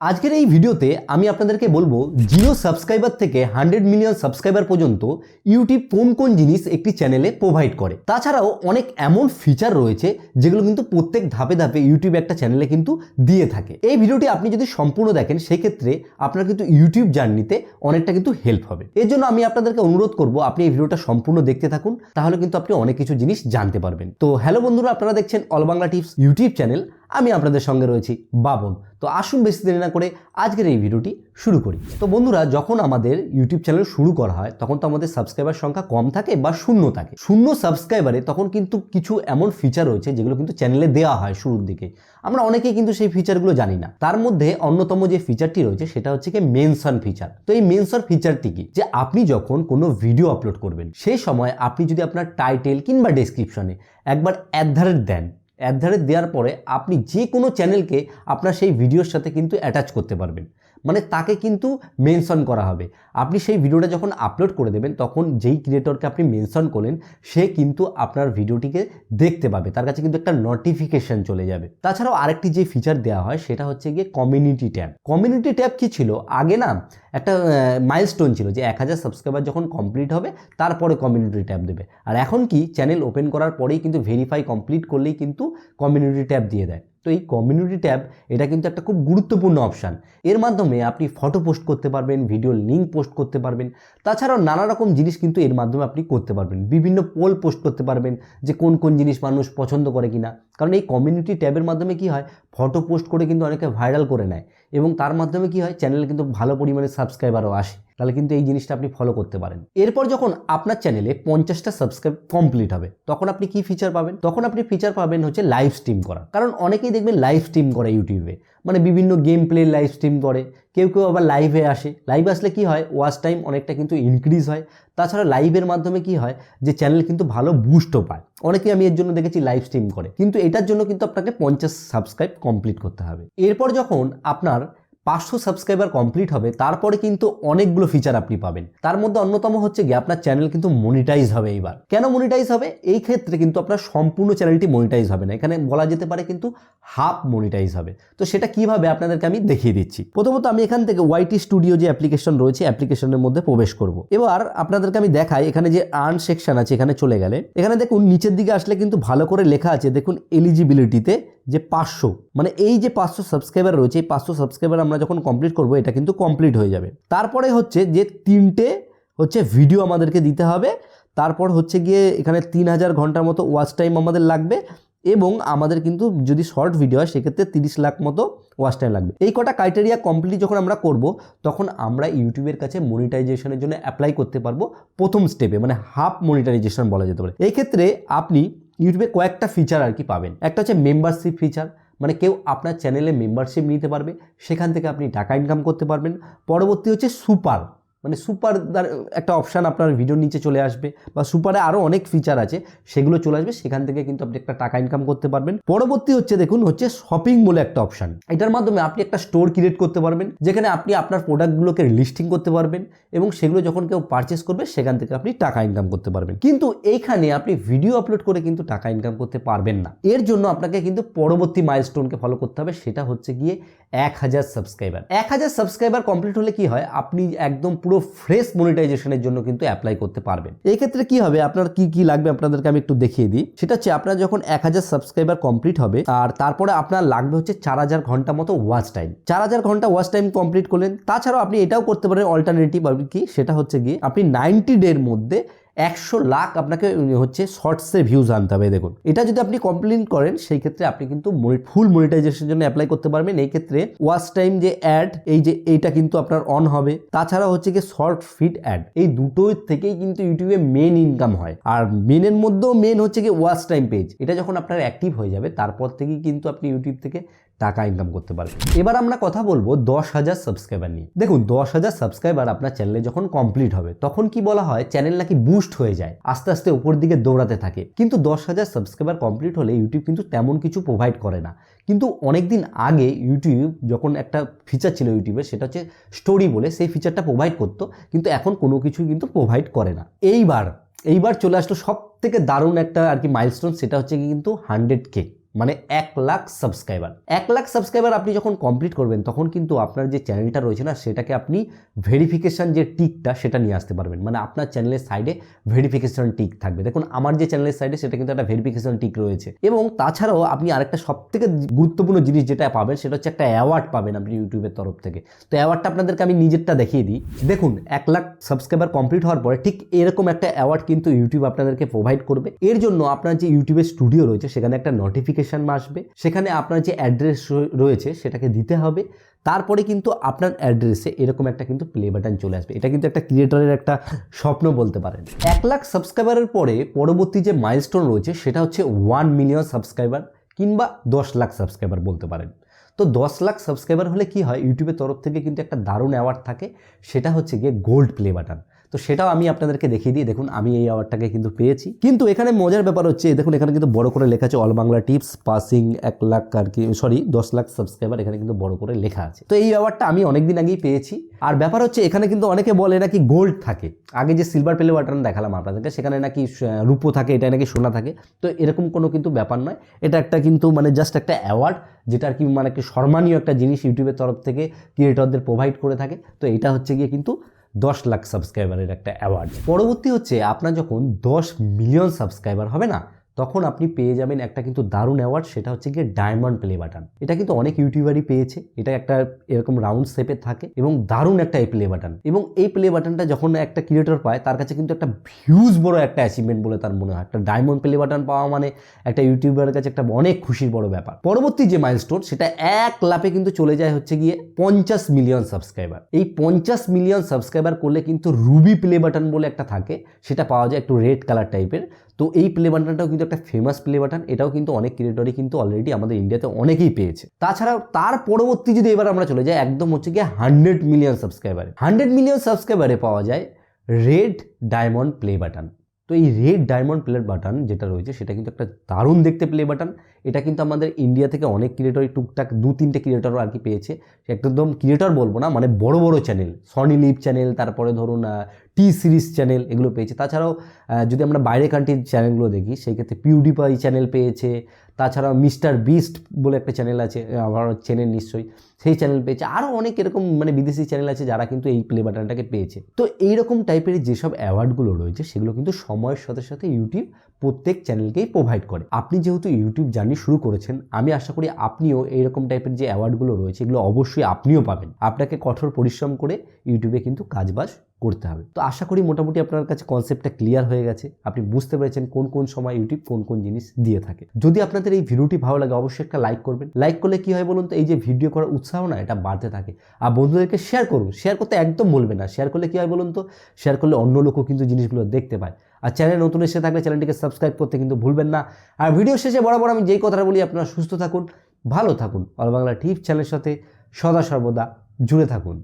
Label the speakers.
Speaker 1: আজকের এই ভিডিওতে আমি আপনাদেরকে বলব জিরো সাবস্ক্রাইবার থেকে হান্ড্রেড মিলিয়ন সাবস্ক্রাইবার পর্যন্ত ইউটিউব কোন কোন জিনিস একটি চ্যানেলে প্রোভাইড করে। তাছাড়াও অনেক এমন ফিচার রয়েছে যেগুলো কিন্তু প্রত্যেক ধাপে ধাপে ইউটিউব একটা চ্যানেলে কিন্তু দিয়ে থাকে। এই ভিডিওটি আপনি যদি সম্পূর্ণ দেখেন, সেক্ষেত্রে আপনার কিন্তু ইউটিউব জার্নিতে অনেকটা কিন্তু হেল্প হবে। এর জন্য আমি আপনাদেরকে অনুরোধ করব, আপনি এই ভিডিওটা সম্পূর্ণ দেখতে থাকুন, তাহলে কিন্তু আপনি অনেক কিছু জিনিস জানতে পারবেন। তো হ্যালো বন্ধুরা, আপনারা দেখছেন all Bangla tips YouTube channel. আমি আপনাদের সঙ্গে রয়েছি বাবন। তো আসুন বেশি দেরি না করে আজকের এই ভিডিওটি শুরু করি। তো বন্ধুরা, যখন আমাদের ইউটিউব চ্যানেল শুরু করা হয়, তখন তো আমাদের সাবস্ক্রাইবার সংখ্যা কম থাকে বা শূন্য থাকে। শূন্য সাবস্ক্রাইবারে তখন কিন্তু কিছু এমন ফিচার রয়েছে, যেগুলো কিন্তু চ্যানেলে দেওয়া হয় শুরুর দিকে। আমরা অনেকেই কিন্তু সেই ফিচারগুলো জানি না। তার মধ্যে অন্যতম যে ফিচারটি রয়েছে, সেটা হচ্ছে কি মেনশন ফিচার তো এই মেনশন ফিচারটি কি? যে আপনি যখন কোনো ভিডিও আপলোড করবেন, সেই সময় আপনি যদি আপনার টাইটেল কিংবা ডেসক্রিপশনে একবার অ্যাডধারেট দেন অ্যাডধারেট দেওয়ার পরে আপনি যে কোনো চ্যানেলকে আপনার সেই ভিডিওর সাথে কিন্তু অ্যাটাচ করতে পারবেন। মানে তাকে কিন্তু মেনশন করা হবে। আপনি সেই ভিডিওটা যখন আপলোড করে দেবেন, তখন যেই ক্রিয়েটরকে আপনি মেনশন করলেন, সে কিন্তু আপনার ভিডিওটিকে দেখতে পাবে। তার কাছে কিন্তু একটা নোটিফিকেশন চলে যাবে। তাছাড়াও আরেকটি যে ফিচার দেওয়া হয়, সেটা হচ্ছে গিয়ে কমিউনিটি ট্যাব। কমিউনিটি ট্যাব কি ছিল? আগে না, একটা মাইলস্টোন ছিল যে এক হাজার সাবস্ক্রাইবার যখন কমপ্লিট হবে, তারপরে কমিউনিটি ট্যাব দেবে। আর এখন কি চ্যানেল ওপেন করার পরেই কিন্তু ভেরিফাই কমপ্লিট করলেই কিন্তু কমিউনিটি ট্যাব দিয়ে দেয়। তো এই কমিউনিটি ট্যাব এটা কিন্তু একটা খুব গুরুত্বপূর্ণ অপশান এর মাধ্যমে আপনি ফটো পোস্ট করতে পারবেন ভিডিও লিঙ্ক পোস্ট করতে পারবেন। তাছাড়াও নানা রকম জিনিস কিন্তু এর মাধ্যমে আপনি করতে পারবেন। বিভিন্ন পোল পোস্ট করতে পারবেন যে কোন কোন জিনিস মানুষ পছন্দ করে কিনা। কারণ এই কমিউনিটি ট্যাবের মাধ্যমে কি হয়? ফটো পোস্ট করে কিন্তু অনেকে ভাইরাল করে নেয়। এবং তার মাধ্যমে কি হয়? চ্যানেলে কিন্তু ভালো পরিমাণে সাবস্ক্রাইবারও আসে। তাহলে কিন্তু এই জিনিসটা আপনি ফলো করতে পারেন। এরপর যখন আপনার চ্যানেলে পঞ্চাশটা সাবস্ক্রাইব কমপ্লিট হবে, তখন আপনি কি ফিচার পাবেন? তখন আপনি ফিচার পাবেন হচ্ছে লাইভ স্ট্রিম করা। কারণ অনেকেই দেখবেন লাইভ স্ট্রিম করে ইউটিউবে মানে বিভিন্ন গেম প্লে লাইভ স্ট্রিম করে। কেউ কেউ আবার লাইভে আসে। লাইভে আসলে কি হয়? ওয়াচ টাইম অনেকটা কিন্তু ইনক্রিজ হয়। তাছাড়া লাইভের মাধ্যমে কি হয়? যে চ্যানেল কিন্তু ভালো বুস্টও পায়। অনেকেই আমি এর জন্য দেখেছি লাইভ স্ট্রিম করে। কিন্তু এটার জন্য কিন্তু আপনাকে পঞ্চাশ সাবস্ক্রাইব কমপ্লিট করতে হবে। এরপর যখন আপনার পাঁচশো সাবস্ক্রাইবার কমপ্লিট হবে, তারপরে কিন্তু অনেকগুলো ফিচার আপনি পাবেন। তার মধ্যে অন্যতম হচ্ছে গিয়ে আপনার চ্যানেল কিন্তু মনিটাইজ হবে এইবার। কেন মনিটাইজ হবে? এই ক্ষেত্রে কিন্তু আপনার সম্পূর্ণ চ্যানেলটি মনিটাইজ হবে না। এখানে বলা যেতে পারে কিন্তু হাফ মনিটাইজ হবে। তো সেটা কীভাবে আপনাদেরকে আমি দেখিয়ে দিচ্ছি। প্রথমত আমি এখান থেকে ওয়াইটি স্টুডিও যে অ্যাপ্লিকেশন রয়েছে অ্যাপ্লিকেশনের মধ্যে প্রবেশ করব। এবার আপনাদেরকে আমি দেখাই এখানে যে আর্ন সেকশন আছে, এখানে চলে গেলে। এখানে দেখুন, নিচের দিকে আসলে কিন্তু ভালো করে লেখা আছে, দেখুন এলিজিবিলিটিতে যে পাঁচশো। মানে এই যে পাঁচশো সাবস্ক্রাইবার রয়েছে, এই পাঁচশো সাবস্ক্রাইবার আমরা যখন কমপ্লিট করব, এটা কিন্তু কমপ্লিট হয়ে যাবে। তারপরে হচ্ছে যে তিনটে হচ্ছে ভিডিও আমাদেরকে দিতে হবে। তারপর হচ্ছে গিয়ে এখানে তিন হাজার ঘণ্টার মতো ওয়াচ টাইম আমাদের লাগবে এবং আমাদের কিন্তু যদি শর্ট ভিডিও হয়, সেক্ষেত্রে তিরিশ লাখ মতো ওয়াচ টাইম লাগবে। এই কটা ক্রাইটেরিয়া কমপ্লিট যখন আমরা করব, তখন আমরা ইউটিউবের কাছে মনিটাইজেশনের জন্য অ্যাপ্লাই করতে পারব প্রথম স্টেপে মানে হাফ মনিটাইজেশন বলা যেতে পারে। এই ক্ষেত্রে আপনি ইউটিউবে কয়েকটা ফিচার আর কি পাবেন। একটা হচ্ছে মেম্বারশিপ ফিচার মানে কেউ আপনার চ্যানেলে মেম্বারশিপ নিতে পারবে, সেখান থেকে আপনি টাকা ইনকাম করতে পারবেন। পরবর্তী হচ্ছে সুপার মানে সুপার একটা অপশান আপনার ভিডিওর নিচে চলে আসবে বা সুপারে আরও অনেক ফিচার আছে, সেগুলো চলে আসবে, সেখান থেকে কিন্তু আপনি একটা টাকা ইনকাম করতে পারবেন। পরবর্তী হচ্ছে দেখুন, হচ্ছে শপিং বলে একটা অপশান এটার মাধ্যমে আপনি একটা স্টোর ক্রিয়েট করতে পারবেন, যেখানে আপনি আপনার প্রোডাক্টগুলোকে লিস্টিং করতে পারবেন এবং সেগুলো যখন কেউ পারচেস করবে, সেখান থেকে আপনি টাকা ইনকাম করতে পারবেন। কিন্তু এইখানে আপনি ভিডিও আপলোড করে কিন্তু টাকা ইনকাম করতে পারবেন না। এর জন্য আপনাকে কিন্তু পরবর্তী মাইলস্টোনকে ফলো করতে হবে, সেটা হচ্ছে গিয়ে এক হাজার সাবস্ক্রাইবার এক হাজার সাবস্ক্রাইবার কমপ্লিট হলে কি হয়? আপনি একদম পুরো ফ্রেশ মনিটাইজেশনের জন্য কিন্তু অ্যাপ্লাই করতে পারবেন। এই ক্ষেত্রে কি হবে? আপনার কি কি লাগবে আপনাদেরকে আমি একটু দেখিয়ে দিই। সেটা হচ্ছে আপনার যখন এক হাজার সাবস্ক্রাইবার কমপ্লিট হবে, আর তারপরে আপনার লাগবে হচ্ছে চার হাজার ঘণ্টা মতো ওয়াচ টাইম চার হাজার ঘণ্টা ওয়াচ টাইম কমপ্লিট করলেন, তাছাড়াও আপনি এটাও করতে পারেন অল্টারনেটিভ কি, সেটা হচ্ছে গিয়ে আপনি নাইনটি ডের মধ্যে একশো লাখ আপনাকে হচ্ছে শর্টসের ভিউজ আনতে হবে, দেখুন। এটা যদি আপনি কমপ্লেন করেন, সেই ক্ষেত্রে আপনি কিন্তু ফুল মনিটাইজেশনের জন্য অ্যাপ্লাই করতে পারবেন। এই ক্ষেত্রে ওয়াচ টাইম যে অ্যাড এই যে এইটা কিন্তু আপনার অন হবে। তাছাড়া হচ্ছে কি শর্ট ফিট অ্যাড এই দুটোই থেকেই কিন্তু ইউটিউবে মেন ইনকাম হয়। আর মেনের মধ্যেও মেন হচ্ছে কি ওয়াচ টাইম পেজ এটা যখন আপনার অ্যাক্টিভ হয়ে যাবে, তারপর থেকেই কিন্তু আপনি ইউটিউব থেকে টাকা ইনকাম করতে পারবে। এবার আমরা কথা বলব দশ হাজার সাবস্ক্রাইবার নিয়ে। দেখুন, দশ হাজার সাবস্ক্রাইবার আপনার চ্যানেলে যখন কমপ্লিট হবে, তখন কি বলা হয় চ্যানেল নাকি বুস্ট হয়ে যায়, আস্তে আস্তে উপর দিকে দৌড়াতে থাকে। কিন্তু দশ হাজার সাবস্ক্রাইবার কমপ্লিট হলে ইউটিউব কিন্তু তেমন কিছু প্রোভাইড করে না। কিন্তু অনেকদিন আগে ইউটিউব যখন একটা ফিচার ছিল ইউটিউবে সেটা হচ্ছে স্টোরি বলে সেই ফিচারটা প্রোভাইড করতো, কিন্তু এখন কোনো কিছু কিন্তু প্রোভাইড করে না। এইবার এইবার চলে আসলো সব থেকে দারুণ একটা আর কি মাইলস্টোন সেটা হচ্ছে কিন্তু হান্ড্রেড কে মানে এক লাখ সাবস্ক্রাইবার এক লাখ সাবস্ক্রাইবার আপনি যখন কমপ্লিট করবেন, তখন কিন্তু আপনার যে চ্যানেলটা রয়েছে না, সেটাকে আপনি ভেরিফিকেশান যে টিকটা, সেটা নিয়ে আসতে পারবেন। মানে আপনার চ্যানেলের সাইডে ভেরিফিকেশান টিক থাকবে। দেখুন, আমার যে চ্যানেলের সাইডে সেটা কিন্তু একটা ভেরিফিকেশন টিক রয়েছে। এবং তাছাড়াও আপনি আরেকটা সব থেকে গুরুত্বপূর্ণ জিনিস যেটা পাবেন, সেটা হচ্ছে একটা অ্যাওয়ার্ড পাবেন আপনি ইউটিউবের তরফ থেকে। তো অ্যাওয়ার্ডটা আপনাদেরকে আমি নিজেরটা দেখিয়ে দিই। দেখুন, এক লাখ সাবস্ক্রাইবার কমপ্লিট হওয়ার পরে ঠিক এরকম একটা অ্যাওয়ার্ড কিন্তু ইউটিউব আপনাদেরকে প্রোভাইড করবে। এর জন্য আপনার যে ইউটিউবের স্টুডিও রয়েছে, সেখানে একটা নোটিফিকেশন আসবে, সেখানে আপনার যে অ্যাড্রেস রয়েছে সেটাকে দিতে হবে। তারপরে কিন্তু আপনার অ্যাড্রেসে এরকম একটা কিন্তু প্লে বাটন চলে আসবে। এটা কিন্তু একটা ক্রিয়েটরের একটা স্বপ্ন বলতে পারেন। এক লাখ সাবস্ক্রাইবারের পরে পরবর্তী যে মাইলস্টোন রয়েছে, সেটা হচ্ছে ওয়ান মিলিয়ন সাবস্ক্রাইবার কিংবা দশ লাখ সাবস্ক্রাইবার বলতে পারেন। তো দশ লাখ সাবস্ক্রাইবার হলে কি হয়? ইউটিউবের তরফ থেকে কিন্তু একটা দারুণ অ্যাওয়ার্ড থাকে। সেটা হচ্ছে গিয়ে গোল্ড প্লে বাটন তো সেটাও আমি আপনাদেরকে দেখিয়ে দিই। দেখুন, আমি এই অ্যাওয়ার্ডটাকে কিন্তু পেয়েছি। কিন্তু এখানে মজার ব্যাপার হচ্ছে, দেখুন, এখানে কিন্তু বড় করে লেখা আছে অল বাংলা টিপস পাসিং এক লাখ আর কি সরি দশ লাখ সাবস্ক্রাইবার এখানে কিন্তু বড় করে লেখা আছে। তো এই অ্যাওয়ার্ডটা আমি অনেকদিন আগেই পেয়েছি। আর ব্যাপার হচ্ছে, এখানে কিন্তু অনেকে বলে নাকি গোল্ড থাকে। আগে যে সিলভার পেলে ওয়াটার দেখালাম আপনাদেরকে, সেখানে নাকি রূপো থাকে এটা নাকি সোনা থাকে। তো এরকম কোনো কিন্তু ব্যাপার নয়। এটা একটা কিন্তু মানে জাস্ট একটা অ্যাওয়ার্ড যেটা আর কি মানে একটা সম্মানীয় একটা জিনিস ইউটিউবের তরফ থেকে ক্রিয়েটরদের প্রোভাইড করে থাকে। তো এটা হচ্ছে গিয়ে কিন্তু দশ লাখ সাবস্ক্রাইবারের একটা অ্যাওয়ার্ড পরবর্তী হচ্ছে আপনার যখন দশ মিলিয়ন সাবস্ক্রাইবার হবে না তখন আপনি পেয়ে যাবেন একটা কিন্তু দারুণ অ্যাওয়ার্ড সেটা হচ্ছে গিয়ে ডায়মন্ড প্লে বাটন এটা কিন্তু অনেক ইউটিউবারই পেয়েছে। এটা একটা এরকম রাউন্ড শেপে থাকে এবং দারুণ একটা এই প্লে বাটন এবং এই প্লে বাটনটা যখন একটা ক্রিয়েটর পায়, তার কাছে কিন্তু একটা হিউজ বড় একটা অ্যাচিভমেন্ট বলে তার মনে হয়। একটা ডায়মন্ড প্লে বাটন পাওয়া মানে একটা ইউটিউবারের কাছে একটা অনেক খুশির বড় ব্যাপার। পরবর্তী যে মাইলস্টোন সেটা এক লাপে কিন্তু চলে যায় হচ্ছে গিয়ে পঞ্চাশ মিলিয়ন সাবস্ক্রাইবার এই পঞ্চাশ মিলিয়ন সাবস্ক্রাইবার করলে কিন্তু রুবি প্লে বাটন বলে একটা থাকে। সেটা পাওয়া যায় একটু রেড কালার টাইপের তো এই প্লে বাটনটাও কিন্তু একটা ফেমাস প্লে বাটন এটাও কিন্তু অনেক ক্রিয়েটরই কিন্তু অলরেডি আমাদের ইন্ডিয়াতে অনেকেই পেয়েছে। তাছাড়াও তার পরবর্তী যদি এবার আমরা চলে যাই, একদম হচ্ছে গিয়ে হান্ড্রেড মিলিয়ন সাবস্ক্রাইবারে হান্ড্রেড মিলিয়ন সাবস্ক্রাইবারে পাওয়া যায় রেড ডায়মন্ড প্লে বাটন তো এই রেড ডায়মন্ড প্লে বাটন যেটা রয়েছে, সেটা কিন্তু একটা দারুণ দেখতে প্লে বাটন এটা কিন্তু আমাদের ইন্ডিয়া থেকে অনেক ক্রিয়েটরই টুকটাক দু তিনটে ক্রিয়েটরও আর কি পেয়েছে। একদম ক্রিয়েটর বলব না মানে বড় বড় চ্যানেল সনি লিভ চ্যানেল তারপরে ধরুন টি সিরিজ চ্যানেল এগুলো পেয়েছে। তাছাড়াও যদি আমরা বাইরে কান্ট্রির চ্যানেলগুলো দেখি, সেই ক্ষেত্রে পিউডিপাই চ্যানেল পেয়েছে। তাছাড়াও মিস্টার বিস্ট বলে একটা চ্যানেল আছে আমার চেনেন নিশ্চয়ই, সেই চ্যানেল পেয়েছে। আরও অনেক এরকম মানে বিদেশি চ্যানেল আছে যারা কিন্তু এই প্লে বাটনটাকে পেয়েছে। তো এইরকম টাইপের যেসব অ্যাওয়ার্ডগুলো রয়েছে, সেগুলো কিন্তু সময়ের সাথে সাথে ইউটিউব প্রত্যেক চ্যানেলকেই প্রোভাইড করে। আপনি যেহেতু ইউটিউব জার্নি শুরু করেছেন, আমি আশা করি আপনিও এইরকম টাইপের যে অ্যাওয়ার্ডগুলো রয়েছে, এগুলো অবশ্যই আপনিও পাবেন। আপনাকে কঠোর পরিশ্রম করে ইউটিউবে কিন্তু কাজবাজ করতে হবে। তো আশা করি মোটামুটি আপনার কাছে কনসেপ্টটা ক্লিয়ার হয়ে গেছে। আপনি বুঝতে পেরেছেন কোন কোন সময় ইউটিউব কোন কোন জিনিস দিয়ে থাকে। যদি আপনাদের এই ভিডিওটি ভালো লাগে, অবশ্যই একটা লাইক করবেন। লাইক করলে কি হয় বলুন তো, এই যে ভিডিও করার উৎসাহ না, এটা বাড়তে থাকে। আর বন্ধুদেরকে শেয়ার করুন। শেয়ার করতে একদম বলবে না। শেয়ার করলে কি হয় বলুন তো শেয়ার করলে অন্য লোকও কিন্তু জিনিসগুলো দেখতে পায়। আর চ্যানেল নতুন এসে থাকলে চ্যানেলটিকে সাবস্ক্রাইব করতে কিন্তু ভুলবেন না। আর ভিডিও শেষে বরাবর আমি যেই কথাটা বলি, আপনারা সুস্থ থাকুন, ভালো থাকুন। অল বাংলা টিপ চ্যানেলের সাথে সদা সর্বদা জুড়ে থাকুন।